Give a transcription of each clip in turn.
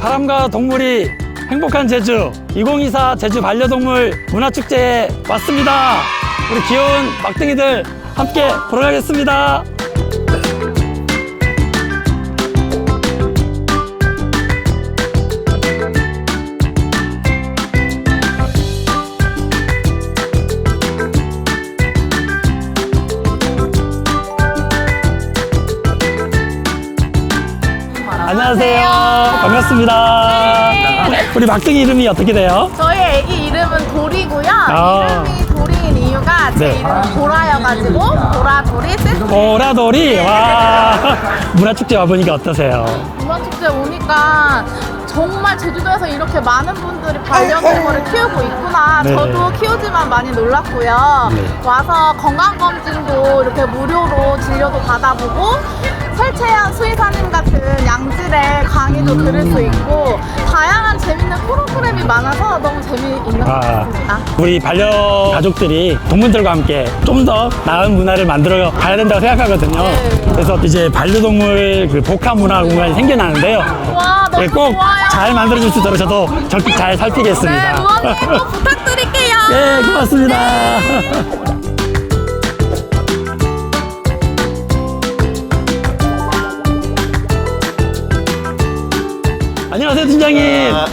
사람과 동물이 행복한 제주 2024 제주 반려동물 문화축제에 왔습니다. 우리 귀여운 막둥이들 함께 보러 가겠습니다. 반갑습니다. 우리 막둥이 이름이 어떻게 돼요? 저희 애기 이름은 돌이고요. 아. 이름이 돌이인 이유가 제 네. 이름은 보라여가지고 보라 돌이 세트. 보라돌이 와 문화축제 와보니까 어떠세요? 문화축제 오니까 정말 제주도에서 이렇게 많은 분들이 반려동물을 키우고 있구나. 네. 저도 키우지만 많이 놀랐고요. 네. 와서 건강검진도 이렇게 무료로 진료도 받아보고 설채연 수의사님 같은 양질의 강의도 들을 수 있고 다양한 재밌는 프로그램이 많아서 너무 재미있는 것 아, 같습니다. 우리 반려 가족들이 동물들과 함께 좀 더 나은 문화를 만들어 가야 된다고 생각하거든요. 네. 그래서 이제 반려동물 그 복합 문화 공간이 생겨나는데요. 와 너무 네, 꼭 좋아요. 잘 만들어 줄 수 있도록 저도 적극 잘 살피겠습니다. 네, 무언님 꼭 부탁드릴게요. 네, 고맙습니다. 안녕하세요, 팀장님. 아,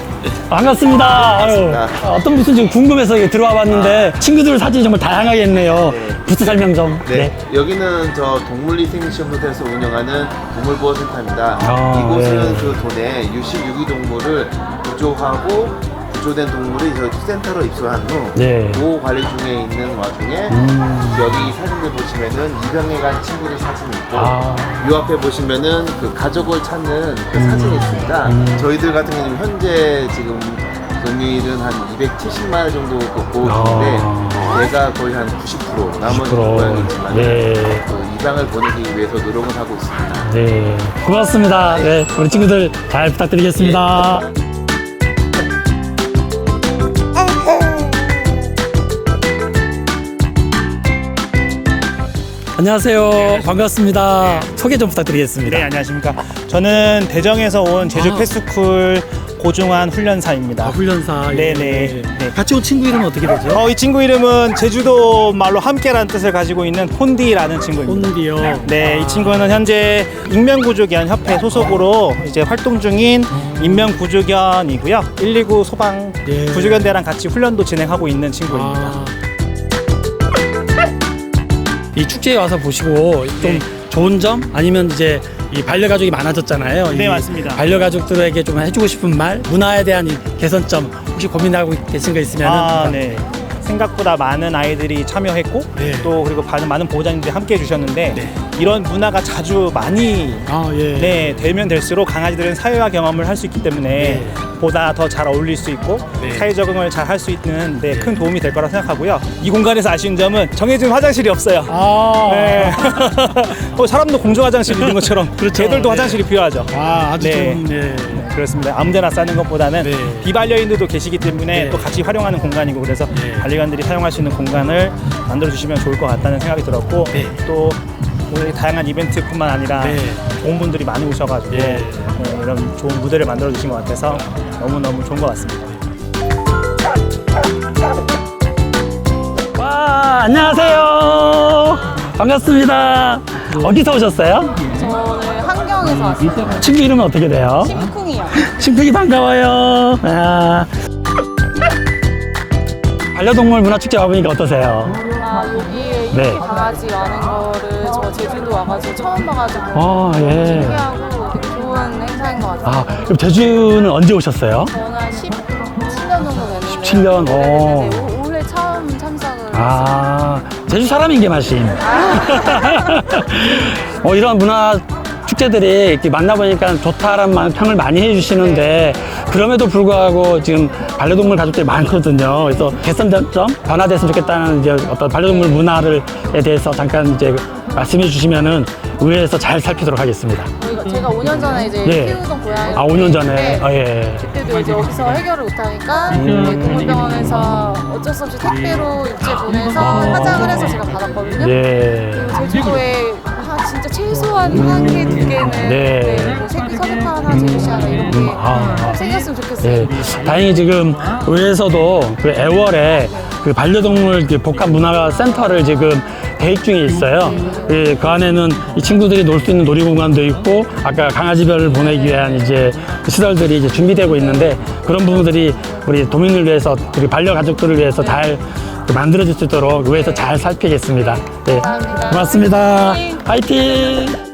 반갑습니다. 아유, 반갑습니다. 어떤 무슨 지금 궁금해서 들어와 봤는데 친구들 사진이 정말 다양하게 있네요. 네. 부스 설명 좀. 네. 여기는 저 동물리생시험센터에서 운영하는 동물보호센터입니다. 아, 이곳은 네. 그 도내 유식 유기동물을 구조하고 구조된 동물이 저희 센터로 입소한 후 네. 보호 관리 중에 있는 와중에 음. 여기 사진들 보시면은 입양해 간 친구들 사진이 있고 아. 이 앞에 보시면은 그 가족을 찾는 그 음. 사진이 있습니다. 음. 저희들 같은 경우는 현재 지금 동일은 한 270만 원 정도 그 보호 중인데 아. 얘가 거의 한 90% 나머지 90%. 고양이지만 네. 그 입양을 보내기 위해서 노력을 하고 있습니다. 네. 고맙습니다. 네. 우리 친구들 잘 부탁드리겠습니다. 안녕하세요. 반갑습니다. 소개 좀 부탁드리겠습니다. 네, 안녕하십니까. 저는 대정에서 온 제주 아. 패스쿨 고중한 훈련사입니다. 아, 훈련사. 예. 네네. 네. 같이 온 친구 이름은 어떻게 되죠? 어, 이 친구 이름은 제주도 말로 함께라는 뜻을 가지고 있는 폰디라는 친구입니다. 혼디요. 네, 이 친구는 현재 인명구조견 협회 소속으로 이제 활동 중인 인명구조견이고요. 119 소방 예. 구조견대랑 같이 훈련도 진행하고 있는 친구입니다. 아. 이 축제에 와서 보시고 좀 네. 좋은 점 아니면 이제 이 반려가족이 많아졌잖아요. 네, 이 맞습니다. 반려가족들에게 좀 해주고 싶은 말, 문화에 대한 이 개선점 혹시 고민하고 계신 거 있으면 아, 네. 생각보다 많은 아이들이 참여했고 네. 또 그리고 많은 많은 보호자님들이 함께 해주셨는데 네. 이런 문화가 자주 많이 아, 예. 네, 되면 될수록 강아지들은 사회화 경험을 할 수 있기 때문에 네. 보다 더 잘 어울릴 수 있고 네. 사회 적응을 잘 할 수 있는 데큰 도움이 될 거라 생각하고요. 이 공간에서 아쉬운 점은 정해진 화장실이 없어요. 아, 네. 어, 사람도 공중 화장실 있는 것처럼 그렇죠. 개들도 네. 화장실이 필요하죠. 아, 아주 네. 좀, 예. 네, 그렇습니다. 아무데나 싸는 것보다는 네. 비반려인들도 계시기 때문에 네. 또 같이 활용하는 공간이고 그래서 네. 반려견들이 사용할 수 있는 공간을 만들어 주시면 좋을 것 같다는 생각이 들었고 네. 또 오늘 다양한 이벤트뿐만 아니라 네. 좋은 분들이 많이 오셔가지고 예. 네, 이런 좋은 무대를 만들어 주신 것 같아서 너무 너무 좋은 것 같습니다. 와, 안녕하세요. 반갑습니다. 어디서 오셨어요? 저는 한경에서 왔어요. 친구 이름은 어떻게 돼요? 심쿵이요. 심쿵이 반가워요. 아. 반려동물 문화축제 와보니까 어떠세요? 아 여기에 네. 이렇게 강아지 많은 거를 저 제주도 와가지고 처음 봐가지고 아, 예. 신기하고 되게 좋은 행사인 것 같아요. 아, 그럼 제주는 언제 오셨어요? 저는 한 17년 정도 됐는데 17년, 오. 네, 올- 올해 처음 참석을 했어요. 아, 제주 사람인 게 맛임. 어, 이런 문화 축제들이 이렇게 만나보니까 좋다라는 말- 평을 많이 해주시는데 그럼에도 불구하고 지금 반려동물 가족들이 많거든요. 그래서 개선점 변화됐으면 좋겠다는 이제 어떤 반려동물 문화를에 대해서 잠깐 이제 말씀해 주시면은 의회에서 잘 살피도록 하겠습니다. 이거 제가 5년 전에 이제 예. 키우던 고양이 아, 5년 전에. 아, 예. 그때도 이제 여기서 해결을 못하니까 음. 이제 동물병원에서 어쩔 수 없이 택배로 육지 보내서 화장을 해서 제가 받았거든요. 예. 제주도에 최소한 한 개 두 개는 네. 네, 뭐 새끼 서류판 하나 제주시 하나 이런 게 아. 꼭 생겨 생겼으면 좋겠어요. 예, 다행히 지금 의회에서도 그 애월에 그 반려동물 그 복합 문화 센터를 지금 계획 중에 있어요. 예, 그 안에는 이 친구들이 놀 수 있는 놀이공간도 있고 아까 강아지별을 보내기 위한 이제 그 시설들이 이제 준비되고 있는데 그런 부분들이 우리 도민을 위해서 우리 반려 가족들을 위해서 잘 만들어질 수 있도록 의회에서 잘 살피겠습니다. 예, 고맙습니다. 화이팅!